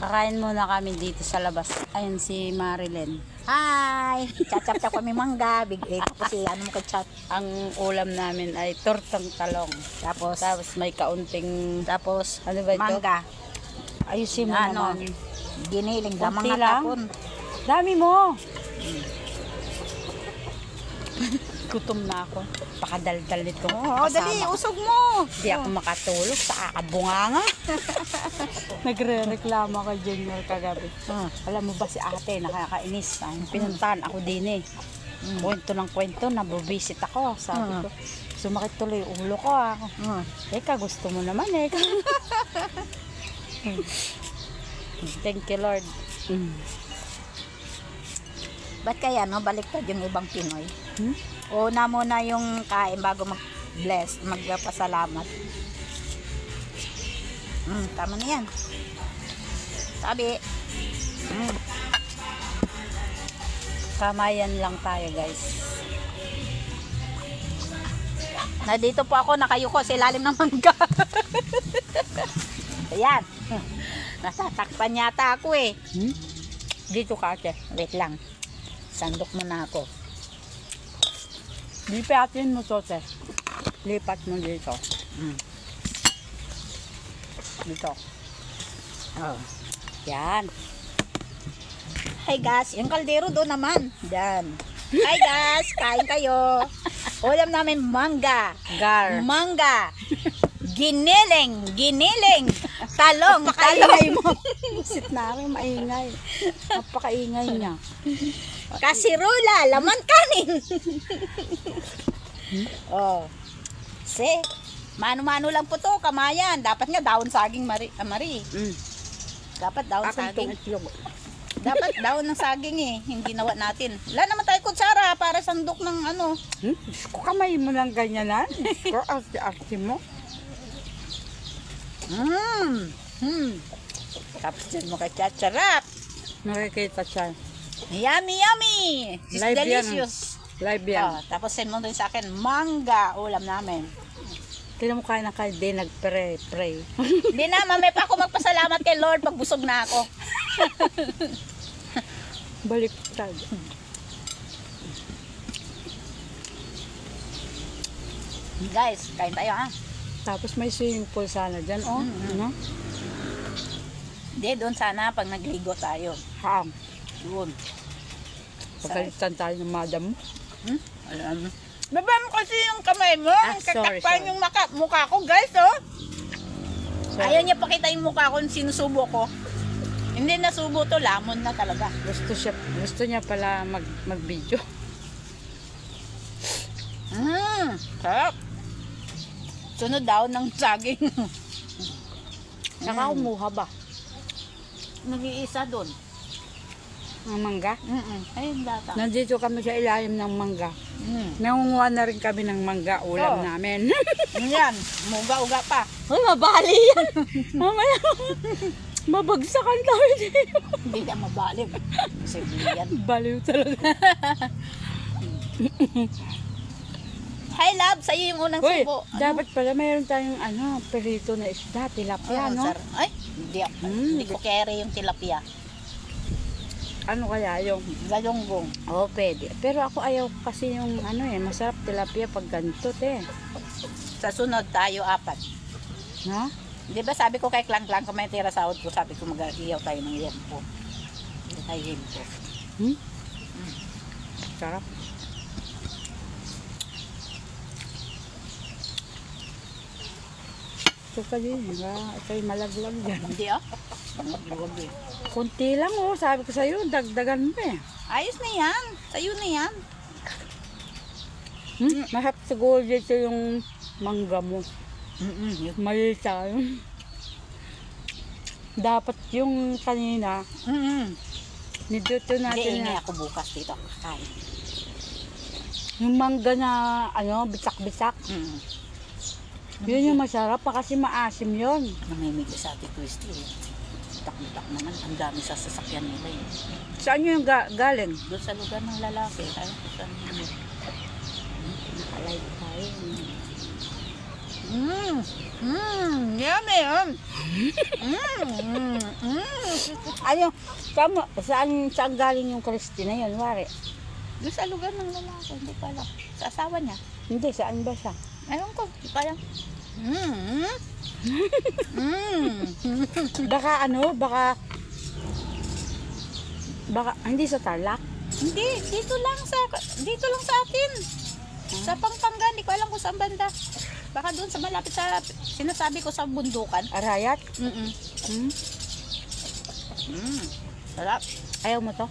Kakain muna kami dito sa labas. Ayun si Marilyn. Hi! Chat-chat kami mangga. Big eh, tapos si ano mo ka-chat. Ang ulam namin ay tortang talong. Tapos, Tapos may kaunting, tapos, ano ba ito? mangga. Ayusin mo Ano? naman. Giniling. Damang nga lang. tapon. Dami mo! Gutom na ako. Pakadaldal nito. Oo, oh, dali. Usog mo. Hindi ako makatulog sa kakabunganga. Nagre-reklamo ka, Junior, kagabi. Ah. Alam mo ba si ate, nakakainis. Ang pinuntahan ako din eh. Kwento ng kwento, nabubisit ako. Sabi Mm. ko, sumakit tuloy ulo ko ah. Mm. Eka, gusto mo naman eh. Thank you, Lord. Mm. Ba't kaya no, baliktad yung ibang Pinoy? Hmm? Una muna yung kain bago mag-bless, magpasalamat. Mm, tama na yan. Sabi, mm, Kamayan lang tayo, guys. na dito po ako nakayuko sa ilalim ng mangga. Ayan. Nasatakpan yata ako eh. Hmm? Dito ka, ate. Wait lang. Sandok mo na ako. Lipatin mo to, te. Lipat mo dito. Mm. Dito. Oh. Yan. Hi guys, yung kaldero doon naman. Yan. Hi guys, kain kayo. Ulam namin mangga. Gar. Mangga. Giniling, giniling. Talong, talong. Mo. Busit na rin, maingay. Napakaingay niya. Kasirula, laman kanin. oh. Si, mano-mano lang po to, kamayan. Dapat nga daon saging mari. ah, mari. Mm. Dapat daon Akin saging. Dapat daon ng saging eh. Hindi nawa natin. Wala naman tayo kutsara para sandok ng ano. Hmm? Diyos ko, kamay mo lang ganyanan. Diyos ko, arte-arte mo. Mmm. Hmm. Tapos dyan mo kay Sarap. Nakikita siya. Yummy, yummy. It's Live yan. delicious. Live yan. Oh, tapos send mo rin sa akin, mangga, ulam namin. Tignan mo kaya na kayo din nag-pray. Pray. Hindi na, mamay pa ako magpasalamat kay Lord pag busog na ako. Baliktad. Guys, kain tayo ha. Tapos may swimming pool sana dyan, oh. Mm, mm. Ano? Hindi, doon sana pag nagligo tayo. Ham. Doon. Pagkalitan tayo ng madam mo. Hmm? Alam mo. Baba mo kasi yung kamay mo. Ah, sorry, sorry. yung maka, mukha ko, guys, oh. Sorry. Ayaw niya pakita yung mukha ko nung sinusubo ko. Hindi nasubo to, lamon na talaga. Gusto siya, gusto niya pala mag, mag-video. Mmm, sarap. Sunod daw ng saging. Saka kumuha ba? Nag-iisa doon. Ng mangga? Mm Ayun data. Nandito kami sa ilalim ng mangga. Mm. Nangunguha na rin kami ng mangga, ulam Oo. namin. Yan, muga-uga pa. Ay, mabali yan. Mamaya, mabagsakan tayo dito. Hindi na mabalim. Sige yan. Baliw talaga. Hi love, sa'yo yung unang Uy, subo. Ano? dapat pala mayroon tayong ano, perito na isda, tilapia, Oo, no? sir. Ay, hindi, ako- Mm. hindi ko carry yung tilapia. Ano kaya yung, Galonggong. oh, pwede. Pero ako ayaw kasi yung ano eh, masarap tilapia pag ganito, te. Sa sunod tayo apat. No? Di ba sabi ko kay Klang Klang kung may tira sa ko, sabi ko mag-iyaw tayo ng yempo. Hindi tayo yempo. Hmm? Sarap. Ito ka din, ha? Ito yung malaglag yan. Hindi ah. Kunti lang oh, sabi ko sa'yo, dagdagan mo eh. Ayos na yan. Sa'yo na yan. Hmm? Mahap siguro dito yung mangga mo. Mm-mm. Mali tayo. Dapat yung kanina, Mm-mm. niduto Hindi, natin ingay na, ako bukas dito. Kakain. yung mangga na ano, bisak-bisak. Mm. Yun yung masarap pa kasi maasim yun. Namimigay sa ating Christy. Eh. Tak-tak naman. Ang dami sa sasakyan nila eh. Saan yung ga- galing? Doon sa lugar ng lalaki. Tayo sa nila. Nakalive tayo. Mmm. Mmm. Yummy. Um. Mmm. Mmm. Ano, saan, saan, saan galing yung Christina yun, Wari? Doon sa lugar ng lalaki. Hindi ko alam. Sa asawa niya. Hindi, saan ba siya? Ayun ko. Hindi ko alam. Mmm. Mmm. Baka ano, baka, baka, hindi sa Tarlac. Hindi. Dito lang sa, dito lang sa atin. Sa Pampanga. Hindi ko alam kung saan banda. Baka doon sa malapit sa, sinasabi ko sa bundukan. Arayat? Mm-mm. Hmm? Mmm. Sarap. Ayaw mo to?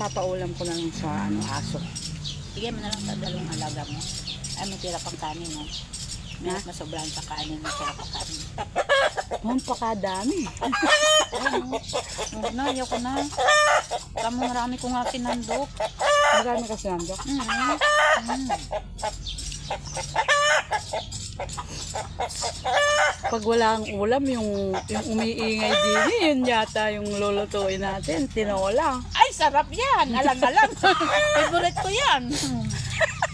Papaulam ko na lang sa ano, aso. Bigyan mo na lang sa dalawang alaga mo. Ay, may tira pang kanin, no? May Ha? masobrahan sa kanin, may tira pang kanin. Ang pakadami. Huwag na, ayoko na. Tama, marami ko nga sinandok. Marami kasi nandok. Mm. Mm. Pag wala ang ulam, yung, yung umiingay din, yun yata yung lulutuin natin. Tinola. Ay, sarap yan. Alam-alam. Favorite ko yan.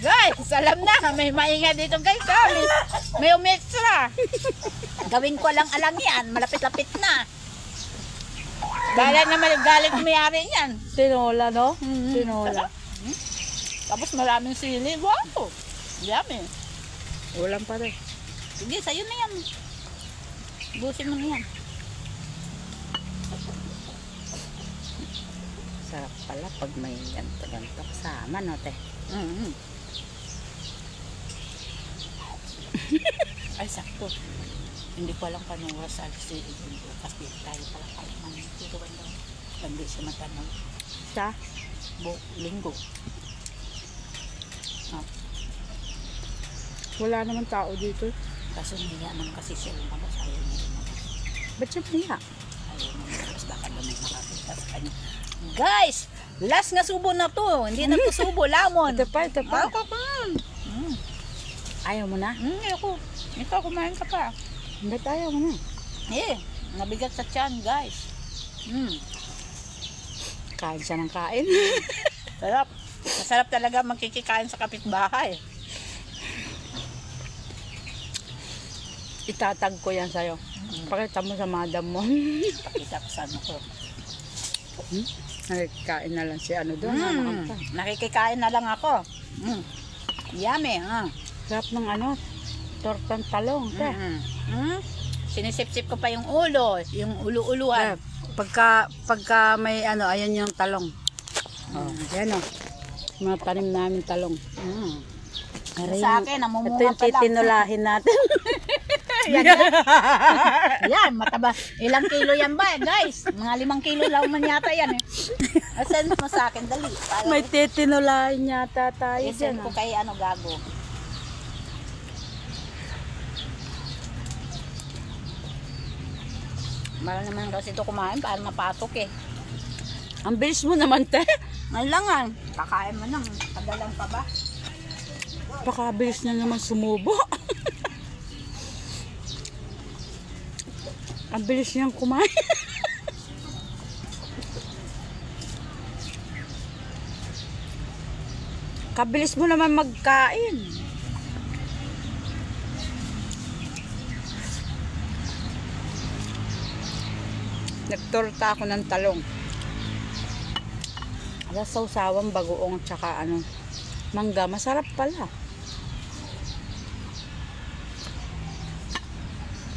Guys, alam na. May maingay dito guys. ha? May, umextra. Gawin ko lang alang yan. Malapit-lapit na. Galit naman galit mayari yan. Tinola, no? Mm. Tinola. Tapos maraming sili. Wow! Yummy. Ulam pa rin. Sige, sa'yo na yan. Busin mo na yan. Sarap pala pag may ganto-ganto kasama, no, te? Mm-hmm. Ay, sakto. Hindi ko alam kung anong oras alis si Ibon bukas. Di tayo pala kayo man. Dito ba daw? Hindi siya matanong. Sa? Bu linggo. Wala naman tao dito. Kaso niya naman kasi siya lumabas. Ayaw niya lumabas. Ba't siya niya? Ayaw niya lumabas. Baka daw may nakakita sa kanya. Guys! Last nga subo na to. Hindi na to subo. Lamon. Ito pa, ito pa. Ako pa. Ayaw mo na? Mm, ayoko. Ito, kumain ka pa. Ba't ayaw mo na? Eh, nabigat sa tiyan, guys. Mm. Kain siya ng kain. Sarap. Masarap talaga magkikikain sa kapitbahay. Itatag ko yan sa'yo. Pakita mo sa madam mo. Pakita ko sa ano ko. Nagkain na lang si ano doon. Mm. Mm. Nakikikain na lang ako. Mm. Yummy, ha? Sarap ng ano, tortang talong. te. Mm. Mm. Sinisip-sip ko pa yung ulo. Yung ulo-uluan. Eh, Pagka, pagka may ano, ayan yung talong. Oh, yan o. Mga tanim namin talong. Mm. Aray, Sa akin, ito namumunga yung pa lang. titinulahin natin. Yan, mataba. Ilang kilo yan ba, guys? Mga limang kilo lang man yata yan eh. Asan mo sa akin, dali. Para may titinulahin yata tayo isend dyan. ko ah. kay ano, gago. Mahal naman kasi ito kumain para mapatok eh. Ang bilis mo naman, te. Lang ah. Kakain mo nang. Kadalang pa ba? Pakabilis na naman sumubo. Ang bilis niyang kumain. Kabilis mo naman magkain. Nagtorta ako ng talong. Ala sausawang bagoong tsaka ano, mangga. Masarap pala.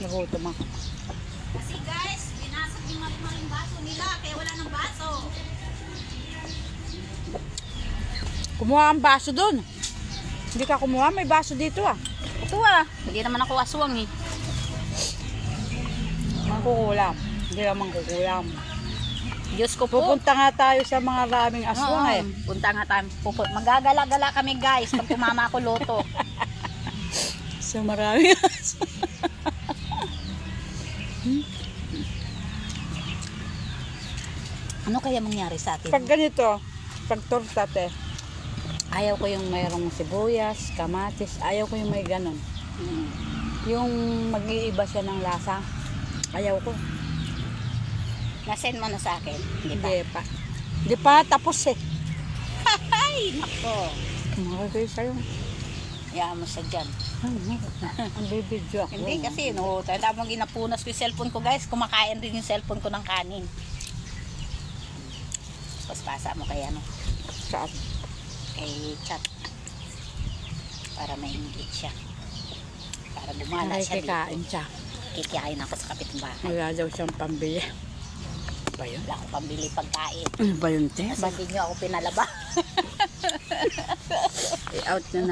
Nagutom ako. Kasi guys, binasag yung maling baso nila kaya wala ng baso. Kumuha ang baso doon. Hindi ka kumuha, may baso dito ah. Ito ah. Hindi naman ako aswang eh. Mangkukulam. Hindi naman kukulam. Diyos ko po. Pupunta nga tayo sa mga raming aswang Oo, eh. Punta nga tayo. Puput. Magagala-gala kami guys pag tumama ako loto. Sa maraming aswang. Ano kaya mangyari sa atin? Pag ganito, pag torta te, ayaw ko yung mayroong sibuyas, kamatis, ayaw ko yung may ganon. Hmm. Yung mag-iiba siya ng lasa, ayaw ko. Nasend mo na sa akin. Hindi ba? Hindi pa. Hindi pa tapos eh. Ay, nako. Kumakas kayo sa'yo. Hayaan mo siya dyan. Ang bibidyo ako. Hindi kasi, no, mo ginapunas ko yung cellphone ko guys, kumakain din yung cellphone ko ng kanin. Paspasa mo kay ano, Saan? kay chat. Para maingit siya. Para gumala siya dito. siya. Kikiyain ako sa kapitbahay. Wala daw siyang pambili. Ba yun? Wala akong pambili pagkain. Ano ba yun, te? Hindi niyo ako pinalaba. I-out na na.